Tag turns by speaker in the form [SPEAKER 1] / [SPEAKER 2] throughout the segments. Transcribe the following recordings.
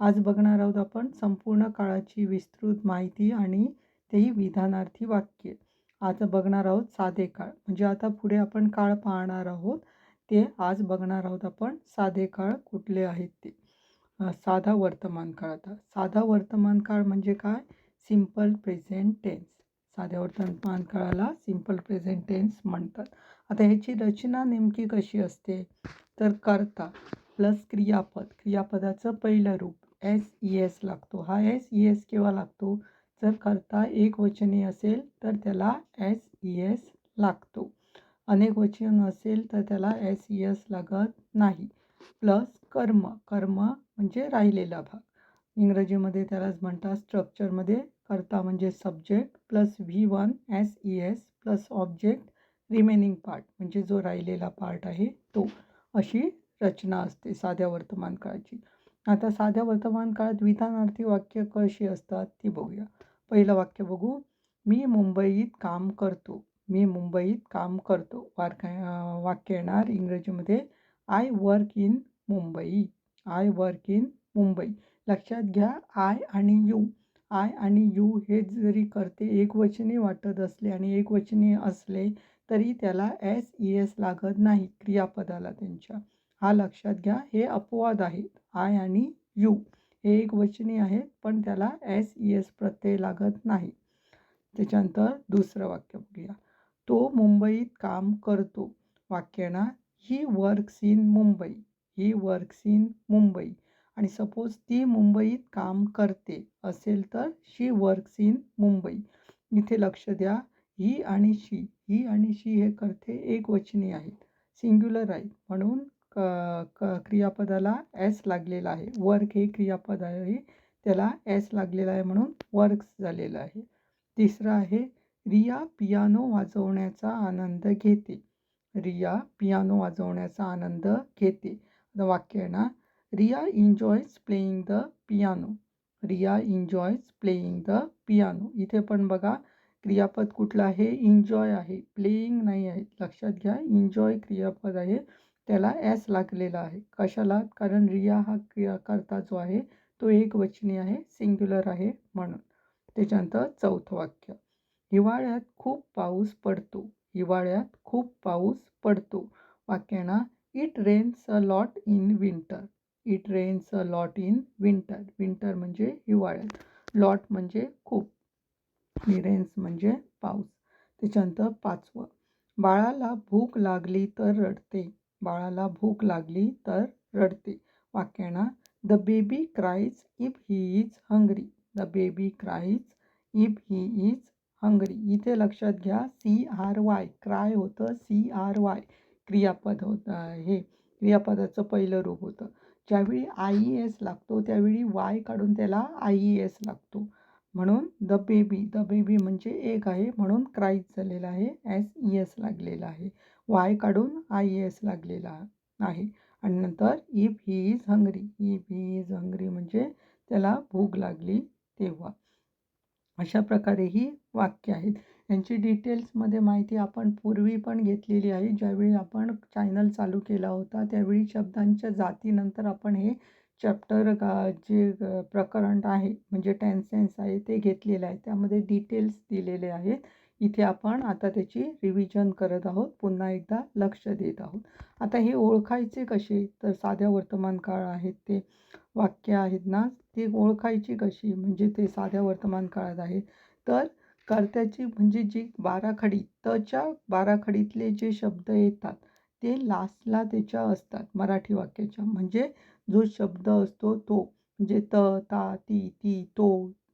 [SPEAKER 1] आज बघणार आहोत आपण संपूर्ण काळाची विस्तृत माहिती आणि तेही विधानार्थी वाक्य. आज बघणार आहोत साधे काळ. म्हणजे आता पुढे आपण काळ पाहणार आहोत. ते आज बघणार आहोत आपण साधे काळ कुठले आहेत ते. साधा वर्तमान काळ आता. साधा वर्तमान काळ म्हणजे काय? सिंपल प्रेझेंट टेन्स साध्या वर्तमान काळाला सिंपल प्रेझेंट टेन्स म्हणतात. आता ह्याची रचना नेमकी कशी असते? तर करता प्लस क्रियापद. क्रियापदाचं पहिलं रूप. एस ई एस लागतो. हा एस ई एस केव्हा लागतो? जर करता एक वचनी असेल तर त्याला एस ई एस लागतो. अनेक वचन असेल तर त्याला एस ई एस लागत नाही. प्लस कर्म. कर्म म्हणजे राहिलेला भाग. इंग्रजीमध्ये त्यालाच म्हणतात स्ट्रक्चरमध्ये करता म्हणजे subject plus V one S E S plus object remaining part म्हणजे जो राहिलेला पार्ट आहे तो. अशी रचना असते साध्या वर्तमान काळाची. आता साध्या वर्तमान काळात विधानार्थी वाक्य कशी असतात ती बघूया. पहिलं वाक्य बघू. मी मुंबईत काम करतो. मी मुंबईत काम करतो. वाक्य वाक्य येणार इंग्रजीमध्ये. I work in Mumbai I work in Mumbai लक्षात घ्या आय आणि यू आय आणि यू हे जरी करते एकवचनी वाटत असले आणि एकवचनी असले तरी त्याला एस ई एस लागत नाही क्रियापदाला त्यांच्या. हा लक्षात घ्या हे अपवाद आहेत. आय आणि यू हे एक वचनी आहेत पण त्याला एस ई एस प्रत्यय लागत नाही. त्याच्यानंतर दुसरं वाक्य बघूया. तो मुंबईत काम करतो. वाक्यना he works in Mumbai. He works in Mumbai. आणि सपोज ती मुंबईत काम करते. असेल तर शी वर्क्स इन मुंबई. इथे लक्ष द्या. ही आणि शी. ही आणि शी हे करते एक वचनी आहेत. सिंग्युलर आहेत. म्हणून क क क्रियापदाला एस लागलेला आहे. वर्क हे क्रियापद आहे. त्याला एस लागलेला आहे म्हणून वर्क्स झालेलं आहे. तिसरं आहे रिया पियानो वाजवण्याचा आनंद घेते. रिया पियानो वाजवण्याचा आनंद घेते. वाक्य आहे ना? Riya enjoys playing the piano Riya enjoys playing the piano इथे पण बघा क्रियापद कुठलं आहे? इन्जॉय आहे. प्लेईंग नाही आहे. लक्षात घ्या इन्जॉय क्रियापद आहे. त्याला एस लागलेला आहे. कशाला? कारण रिया हा क्रियाकर्ता जो आहे तो एक वचनी आहे सिंग्युलर आहे म्हणून. त्याच्यानंतर चौथं वाक्य. हिवाळ्यात खूप पाऊस पडतो. हिवाळ्यात खूप पाऊस पडतो. वाक्यांना it rains a lot in winter it rains a lot in winter winter म्हणजे हिवाळ्यात. लॉट म्हणजे खूप. रेन्स म्हणजे पाऊस. त्याच्यानंतर पाचवं. बाळाला भूक लागली तर रडते. बाळाला भूक लागली तर रडते. वाक्यांना the baby cries if he is hungry. The baby cries if he is hungry. इथे लक्षात घ्या सी आर वाय क्राय होतं सी आर वाय. क्रियापद होतं हे क्रियापदाचं पहिलं रूप होतं. ज्यावेळी आय ई एस लागतो त्यावेळी वाय काढून त्याला आय ई एस लागतो. म्हणून द बेबी. द बेबी म्हणजे एक आहे म्हणून क्राईज झालेला आहे एस ई एस लागलेला आहे. वाय काढून आय एस लागलेला आहे. आणि नंतर if he is hungry if he is hungry म्हणजे त्याला भूक लागली तेव्हा. अशा प्रकारे ही वाक्य आहेत. यांची डिटेल्समध्ये माहिती आपण पूर्वी पण घेतलेली आहे. ज्यावेळी आपण चॅनल चालू केला होता त्यावेळी शब्दांच्या जातीनंतर आपण हे चॅप्टर जे प्रकरण आहे म्हणजे टेन्सेन्स आहे ते घेतलेलं आहे. त्यामध्ये डिटेल्स दिलेले आहेत. इथे आपण आता त्याची रिव्हिजन करत आहोत. पुन्हा एकदा लक्ष देत आहोत. आता हे ओळखायचे कसे? तर साध्या वर्तमान काळ आहेत ते. वाक्य आहेत ना? ती ओळखायची कशी? म्हणजे ते साध्या वर्तमान काळात आहे. तर कर्त्याची म्हणजे जी बाराखडी तच्या बाराखडीतले जे शब्द येतात ते लास्टला त्याच्या असतात मराठी वाक्याच्या. म्हणजे जो शब्द असतो तो म्हणजे त ता ती ती तो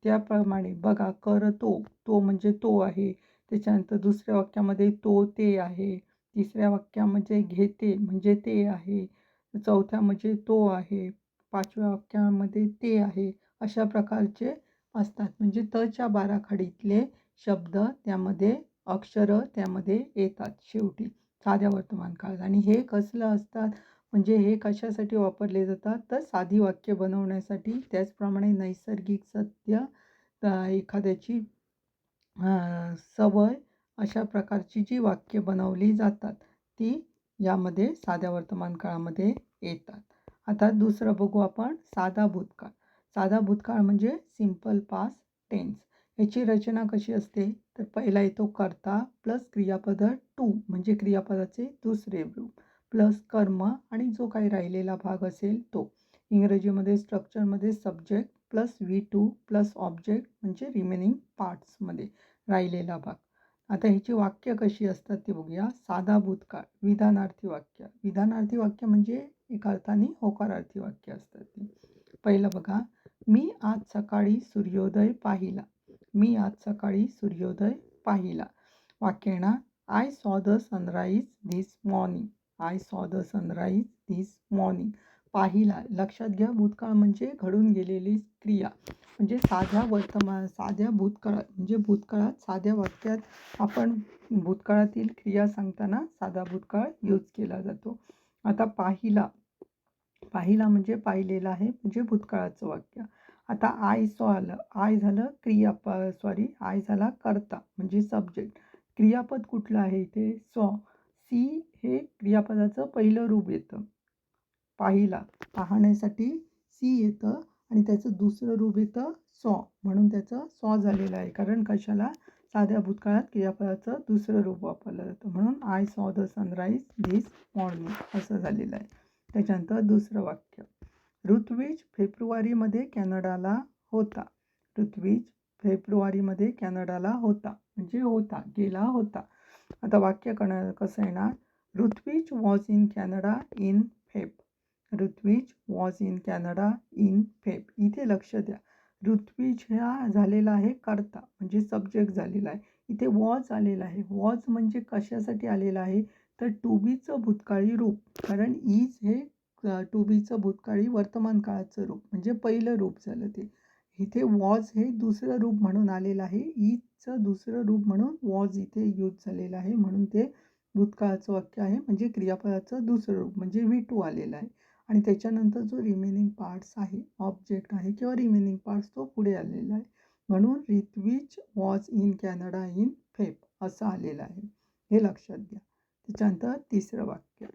[SPEAKER 1] त्याप्रमाणे. बघा करतो तो म्हणजे तो आहे. त्याच्यानंतर दुसऱ्या वाक्यामध्ये तो ते आहे तिसऱ्या वाक्यामध्ये म्हणजे घेते म्हणजे ते आहे चौथ्या म्हणजे तो आहे पाचव्या वाक्यामध्ये ते आहे अशा प्रकारचे असतात. म्हणजे तच्या बाराखडीतले शब्द त्यामध्ये अक्षरं त्यामध्ये येतात शेवटी साध्या वर्तमान काळात. आणि हे कसलं असतात? म्हणजे हे कशासाठी वापरले जातात? तर साधी वाक्य बनवण्यासाठी त्याचप्रमाणे नैसर्गिक सत्य एखाद्याची सवय अशा प्रकारची जी वाक्य बनवली जातात ती यामध्ये साध्या वर्तमान काळामध्ये येतात. आता दुसरं बघू आपण साधा भूतकाळ. साधा भूतकाळ म्हणजे सिंपल पास टेन्स याची रचना कशी असते? तर पहिला येतो कर्ता प्लस क्रियापद टू म्हणजे क्रियापदाचे दुसरे रूप. प्लस कर्म आणि जो काही राहिलेला भाग असेल तो. इंग्रजीमध्ये स्ट्रक्चरमध्ये subject plus V two plus object म्हणजे रिमेनिंग पार्ट्समध्ये राहिलेला भाग. आता ह्याची वाक्य कशी असतात ते बघूया. साधा भूतकाळ विधानार्थी वाक्य. विधानार्थी वाक्य म्हणजे एका अर्थाने होकारार्थी वाक्य असतात ती. पहिलं बघा. मी आज सकाळी सूर्योदय पाहिला. मी आज सकाळी सूर्योदय पाहिला. वाक्य येणार. I saw the sunrise this morning I saw the sunrise this morning पाहिला. लक्षात घ्या भूतकाळ म्हणजे घडून गेलेली क्रिया. म्हणजे साध्या वर्तमान साध्या भूतकाळात म्हणजे भूतकाळात साध्या वाक्यात आपण भूतकाळातील क्रिया सांगताना साधा भूतकाळ यूज केला जातो. आता पाहिला पाहिला म्हणजे पाहिलेला आहे म्हणजे भूतकाळाचं वाक्य. आता आय सॉ आलं आय झालं क्रियाप सॉरी आय झाला कर्ता म्हणजे सब्जेक्ट क्रियापद कुठलं आहे इथे? सॉ सी हे क्रियापदाचं पहिलं रूप येतं. पाहिला पाहण्यासाठी सी येतं आणि त्याचं दुसरं रूप येतं सॉ. म्हणून त्याचं सॉ झालेलं आहे. कारण कशाला? साध्या भूतकाळात क्रियापदाचं दुसरं रूप वापरलं जातं. म्हणून I saw the sunrise this morning असं झालेलं आहे. त्याच्यानंतर दुसरं वाक्य. ऋत्विज फेब्रुवारीमध्ये कॅनडाला होता. ऋत्विज फेब्रुवारीमध्ये कॅनडाला होता. म्हणजे होता. गेला होता. आता वाक्य कण कसं येणार? Rutvij was in Canada in Feb Rutvij was in Canada in Feb इथे लक्ष द्या. ऋत्विज हा झालेला आहे कर्ता म्हणजे सब्जेक्ट झालेला आहे. इथे वॉज आलेला आहे. वॉज म्हणजे कशासाठी आलेला आहे? तर टू बीचं भूतकाळी रूप. कारण इज हे टू बीचं भूतकाळी वर्तमान काळाचं रूप. म्हणजे पहिलं रूप झालं ते. इथे वॉज हे दुसरं रूप म्हणून आलेलं आहे. ईजचं दुसरं रूप म्हणून वॉज इथे यूज झालेलं आहे. म्हणून ते भूतकाळाचं वाक्य आहे. म्हणजे क्रियापदाचं दुसरं रूप. म्हणजे व्ही टू आलेलं आहे. आणि त्याच्यानंतर जो रिमेनिंग पार्ट्स आहे ऑब्जेक्ट आहे किंवा रिमेनिंग पार्ट्स तो पुढे आलेला आहे. म्हणून Rutvij was in Canada in Feb असं आलेलं आहे. हे लक्षात घ्या. त्याच्यानंतर तिसरं वाक्य.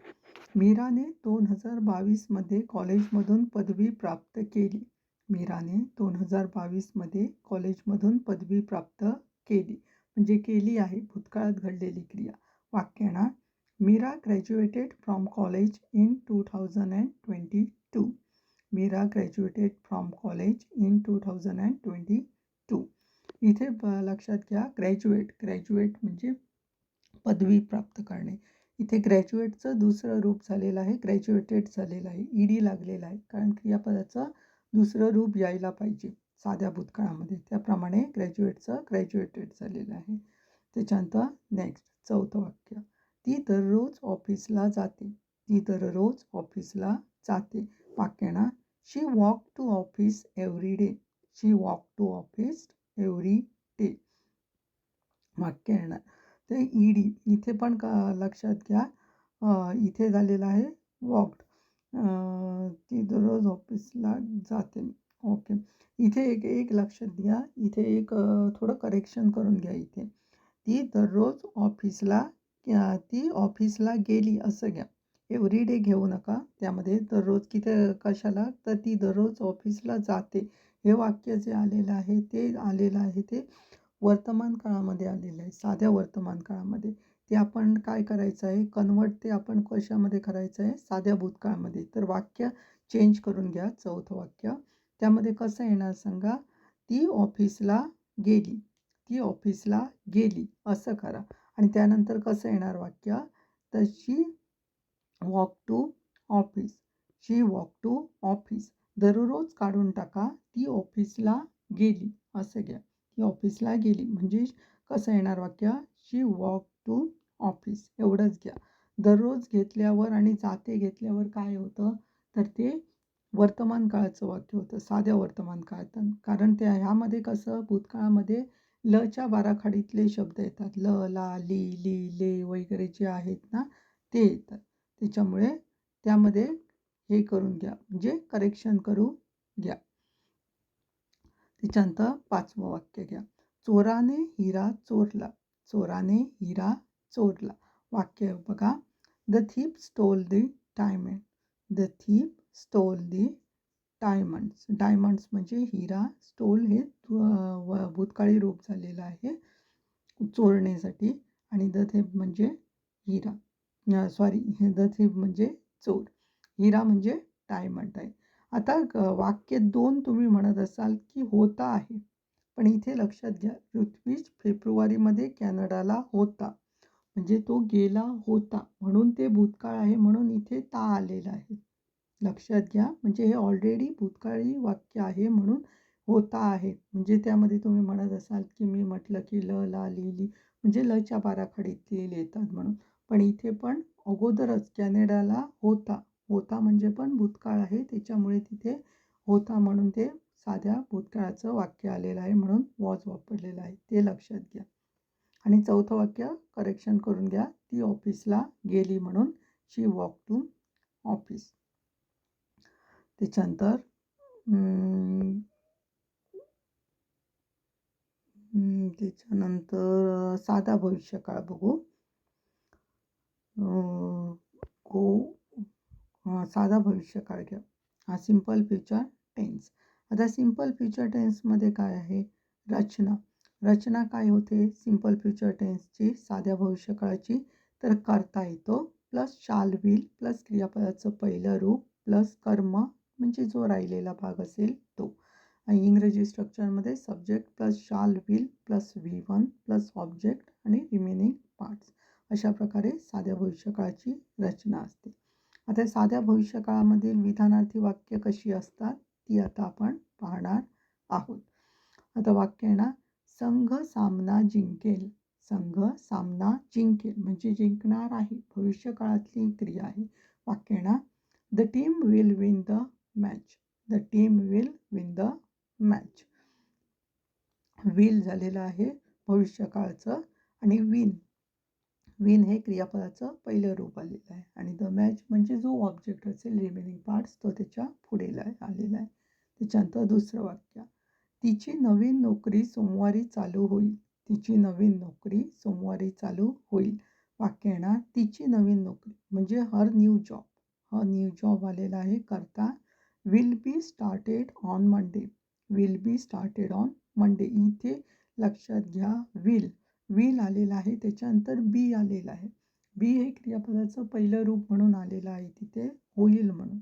[SPEAKER 1] मीराने दोन हजार बावीसमध्ये कॉलेजमधून पदवी प्राप्त केली. मीराने दोन हजार बावीसमध्ये कॉलेजमधून पदवी प्राप्त केली. म्हणजे केली आहे भूतकाळात घडलेली क्रिया. वाक्य Meera graduated from college in two thousand and twenty two Meera graduated from college in two thousand and twenty two इथे ब लक्षात घ्या ग्रॅज्युएट ग्रॅज्युएट म्हणजे पदवी प्राप्त करणे. इथे ग्रॅज्युएटचं दुसरं रूप झालेलं आहे ग्रॅज्युएटेड झालेलं आहे ई डी लागलेलं आहे कारण क्रियापदाचं दुसरं रूप यायला पाहिजे साध्या भूतकाळामध्ये. त्याप्रमाणे ग्रॅज्युएटचं ग्रॅज्युएटेड झालेलं आहे. त्याच्यानंतर नेक्स्ट चौथं वाक्य. ती दररोज ऑफिसला जाते. ती दररोज ऑफिसला जाते. वाक्याना she walk to office every day she walk to office every day वाक्य येणार ते ई डी इथे पण का लक्षात घ्या. इथे झालेलं आहे. वॉक्ड ती दररोज ऑफिसला जाते. ओके. इथे एक एक लक्षात घ्या. इथे एक थोडं करेक्शन करून घ्या इथे. ती दररोज ऑफिसला ती ऑफिसला गेली असं घ्या. एव्हरी डे घेऊ नका त्यामध्ये. दररोज किती कशाला? तर ती दररोज ऑफिसला जाते. हे वाक्य जे आलेलं आहे ते आलेलं आहे ते वर्तमान काळामध्ये आलेलं आहे. साध्या वर्तमान काळामध्ये. ते आपण काय करायचं आहे? कन्वर्ट ते आपण कशामध्ये करायचं आहे? साध्या भूतकाळामध्ये. तर वाक्य चेंज करून घ्या. चौथं वाक्य. त्यामध्ये कसं येणार सांगा? ती ऑफिसला गेली. ती ऑफिसला गेली. असं करा. आणि त्यानंतर कसं येणार वाक्य? तर she walk to office she walk to office दररोज काढून टाका. ती ऑफिसला गेली. असं घ्या. ती ऑफिसला गेली. म्हणजे कसं येणार वाक्य? शी वॉक टू ऑफिस एवढंच घ्या. दररोज घेतल्यावर आणि जाते घेतल्यावर काय होतं? तर ते वर्तमान काळाचं वाक्य होतं. साध्या वर्तमान काळात कारण त्या ह्यामध्ये कसं? भूतकाळामध्ये लच्या बाराखाडीतले शब्द येतात. ल ला ली ली ले वगैरे जे आहेत ना ते येतात. त्याच्यामुळे त्यामध्ये हे करून घ्या. म्हणजे करेक्शन करू घ्या. त्याच्यानंतर पाचवं वाक्य घ्या. चोराने हिरा चोरला. चोराने हिरा चोरला. वाक्य बघा. The thief stole the diamond the thief stole the diamonds. Diamonds म्हणजे हिरा स्टोल हे भूतकाळी रूप झालेलं आहे. चोरण्यासाठी. आणि द म्हणजे हिरा. सॉरी द म्हणजे चोर. हिरा म्हणजे डायमंड आहे. आता वाक्य दोन तुम्ही म्हणत असाल की होता आहे. पण इथे लक्षात घ्या पृथ्वीज फेब्रुवारीमध्ये कॅनडाला होता. म्हणजे तो गेला होता. म्हणून ते भूतकाळ आहे. म्हणून इथे ता आलेला आहे. लक्षात घ्या. म्हणजे हे ऑलरेडी भूतकाळी वाक्य आहे म्हणून होता आहे. म्हणजे त्यामध्ये तुम्ही म्हणत असाल की मी म्हटलं की ल ला लिहिली म्हणजे लच्या लिहिली येतात म्हणून. पण इथे पण अगोदरच कॅनेडाला होता. होता म्हणजे पण भूतकाळ आहे. त्याच्यामुळे तिथे होता म्हणून ते साध्या भूतकाळाचं वाक्य आलेलं आहे म्हणून वॉज वापरलेलं आहे. ते लक्षात घ्या. आणि चौथं वाक्य करेक्शन करून घ्या. ती ऑफिसला गेली म्हणून. शी वॉक टू ऑफिस त्याच्यानंतर त्याच्यानंतर साधा भविष्यकाळ बघू. गो साधा भविष्यकाळ घ्या. हा सिंपल फ्युचर टेन्स आता सिंपल फ्युचर टेन्समध्ये काय आहे? रचना. रचना काय होते? सिंपल फ्युचर टेन्सची साध्या भविष्यकाळाची तर करता येतो. प्लस शाल विल प्लस क्रियापदाचं पहिलं रूप प्लस कर्म म्हणजे जो राहिलेला भाग असेल तो. आणि इंग्रजी स्ट्रक्चरमध्ये subject plus shall will plus V one plus object आणि रिमेनिंग पार्ट्स अशा प्रकारे साध्या भविष्यकाळाची रचना असते. आता साध्या भविष्यकाळामधील विधानार्थी वाक्य कशी असतात ती आता आपण पाहणार आहोत. आता वाक्य ना संघ सामना जिंकेल. संघ सामना जिंकेल म्हणजे जिंकणार आहे. भविष्यकाळातली क्रिया आहे. वाक्य ना the team will win the match the team will win the match will झालेलं आहे भविष्यकाळचं आणि विन विन हे क्रियापदाचं पहिलं रूप आलेलं आहे. आणि द मॅच म्हणजे जो ऑब्जेक्ट असेल रिमेनिंग पार्ट्स तो त्याच्या पुढेला आलेला आहे. त्याच्यानंतर दुसरं वाक्य. तिची नवीन नोकरी सोमवारी चालू होईल. तिची नवीन नोकरी सोमवारी चालू होईल. वाक्य येणार तिची नवीन नोकरी. म्हणजे हर न्यू जॉब हा न्यू जॉब आलेला आहे करता will be started on Monday will be started on Monday इथे लक्षात घ्या विल विल आलेला आहे त्याच्यानंतर बी आलेला आहे. बी हे क्रियापदाचं पहिलं रूप म्हणून आलेलं आहे. तिथे होईल म्हणून.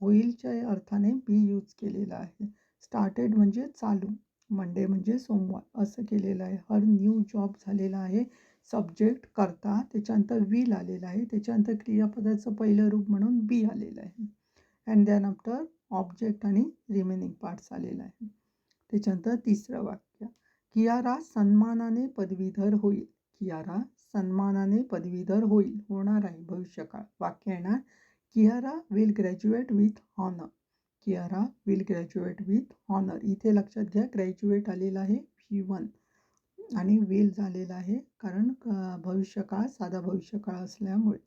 [SPEAKER 1] होईलच्या अर्थाने बी यूज केलेला आहे. स्टार्टेड म्हणजे चालू. मंडे म्हणजे सोमवार. असं केलेलं आहे. हर न्यू जॉब झालेला आहे. सब्जेक्ट करता त्याच्यानंतर विल आलेला आहे. त्याच्यानंतर क्रियापदाचं पहिलं रूप म्हणून बी आलेलं आहे. अँड दॅन आफ्टर ऑब्जेक्ट आणि रिमेनिंग पार्ट्स आलेला आहे. त्याच्यानंतर तिसरं वाक्य. कियारा सन्मानाने पदवीधर होईल. कियारा सन्मानाने पदवीधर होईल. होणार आहे भविष्यकाळ. वाक्य येणार. Kiara will graduate with honour Kiara will graduate with honour इथे लक्षात घ्या ग्रॅज्युएट आलेला आहे व्ही वन आणि विल झालेला आहे कारण भविष्यकाळ साधा भविष्यकाळ असल्यामुळे.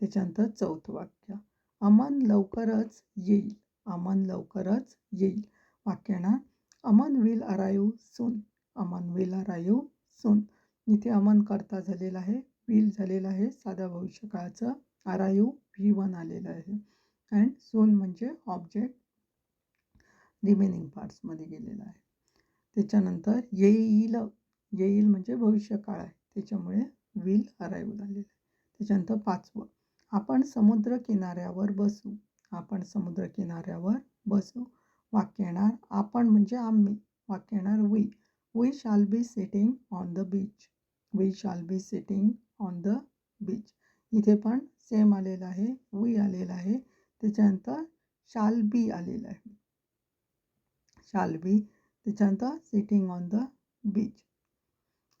[SPEAKER 1] त्याच्यानंतर चौथं वाक्य. अमन लवकरच येईल. अमन लवकरच येईल. वाक्यानं Aman will arrive soon Aman will arrive soon इथे अमन करता झालेला आहे विल झालेलं आहे साध्या भविष्यकाळाचं अरायव व्ही वन आलेलं आहे. अँड सून म्हणजे ऑब्जेक्ट रिमेनिंग पार्ट्समध्ये गेलेला आहे. त्याच्यानंतर येईल येईल म्हणजे भविष्यकाळ आहे. त्याच्यामुळे विल अराईव्ह झालेलं आहे. त्याच्यानंतर पाचवं आपण समुद्र किनाऱ्यावर बसू. आपण समुद्र किनाऱ्यावर बसू. वाक्य येणार आपण म्हणजे आम्ही. वाक्य येणार we we shall be sitting on the beach we shall be sitting on the beach इथे पण सेम आलेलं आहे. वी आलेलं आहे. त्याच्यानंतर शाल बी आलेलं आहे. शाल बी त्याच्यानंतर सिटिंग ऑन द बीच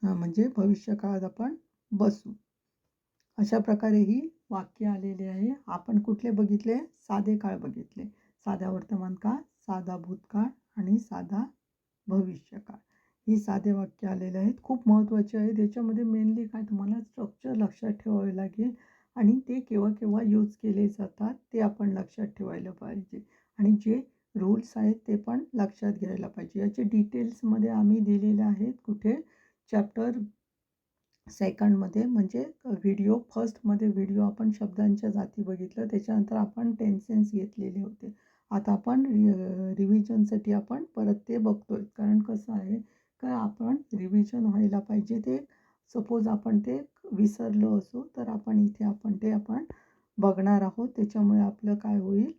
[SPEAKER 1] म्हणजे भविष्यकाळात आपण बसू. अशा प्रकारे ही वाक्य आलेले आहे. आपण कुठले बघितले? साधे काळ बघितले. साधा वर्तमान काळ साधा भूतकाळ आणि साधा भविष्यकाळ. ही साधे वाक्य आलेले आहेत. खूप महत्त्वाचे आहेत. याच्यामध्ये मेनली काय तुम्हाला स्ट्रक्चर लक्षात ठेवावे लागेल आणि ते केव्हा केव्हा यूज केले जातात ते आपण लक्षात ठेवायला पाहिजे. आणि जे रूल्स आहेत ते पण लक्षात घ्यायला पाहिजे. याचे डिटेल्समध्ये आम्ही दिलेले आहेत कुठे? चॅप्टर सेकंडमध्ये म्हणजे व्हिडिओ फर्स्टमध्ये व्हिडिओ आपण शब्दांच्या जाती बघितलं त्याच्यानंतर आपण टेन्सेन्स घेतलेले होते. आता आपण रि रिव्हिजनसाठी आपण परत ते बघतो आहे कारण कसं आहे का आपण रिव्हिजन व्हायला पाहिजे ते सपोज आपण ते विसरलो असू तर आपण इथे आपण ते आपण बघणार आहोत. त्याच्यामुळे आपलं काय होईल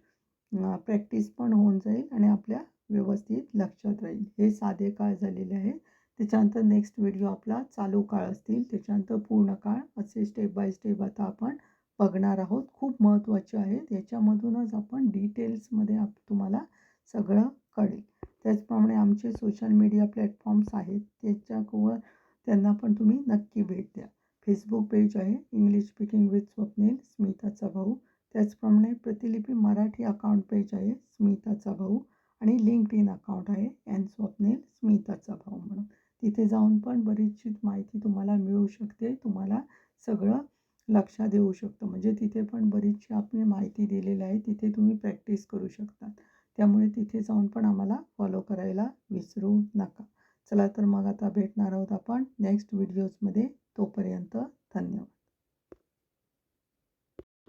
[SPEAKER 1] प्रॅक्टिस पण होऊन जाईल आणि आपल्या व्यवस्थित लक्षात राहील. हे साधे काळ झालेले आहे. त्याच्यानंतर नेक्स्ट व्हिडिओ आपला चालू काळ असतील. त्याच्यानंतर पूर्ण काळ असे स्टेप बाय स्टेप आता आपण बघणार आहोत. खूप महत्त्वाचे आहेत. याच्यामधूनच आपण डिटेल्समध्ये आप तुम्हाला सगळं कळेल. त्याचप्रमाणे आमचे सोशल मीडिया प्लॅटफॉर्म्स आहेत. त्याच्यावर त्यांना पण तुम्ही नक्की भेट द्या. फेसबुक पेज आहे. इंग्लिश स्पीकिंग विथ स्वप्नील स्मिताचा भाऊ. त्याचप्रमाणे प्रतिलिपी मराठी अकाउंट पेज आहे. स्मिताचा भाऊ. आणि लिंक्ड इन अकाउंट आहे. एन स्वप्नील स्मिताचा भाऊ म्हणून. तिथे जाऊन पण बरीचशी माहिती तुम्हाला मिळू शकते. तुम्हाला सगळं लक्षात येऊ शकतं. म्हणजे तिथे पण बरीचशी आपली माहिती दिलेली आहे. तिथे तुम्ही प्रॅक्टिस करू शकता. त्यामुळे तिथे जाऊन पण आम्हाला फॉलो करायला विसरू नका. चला तर मग आता भेटणार आहोत आपण नेक्स्ट व्हिडिओजमध्ये तोपर्यंत धन्यवाद.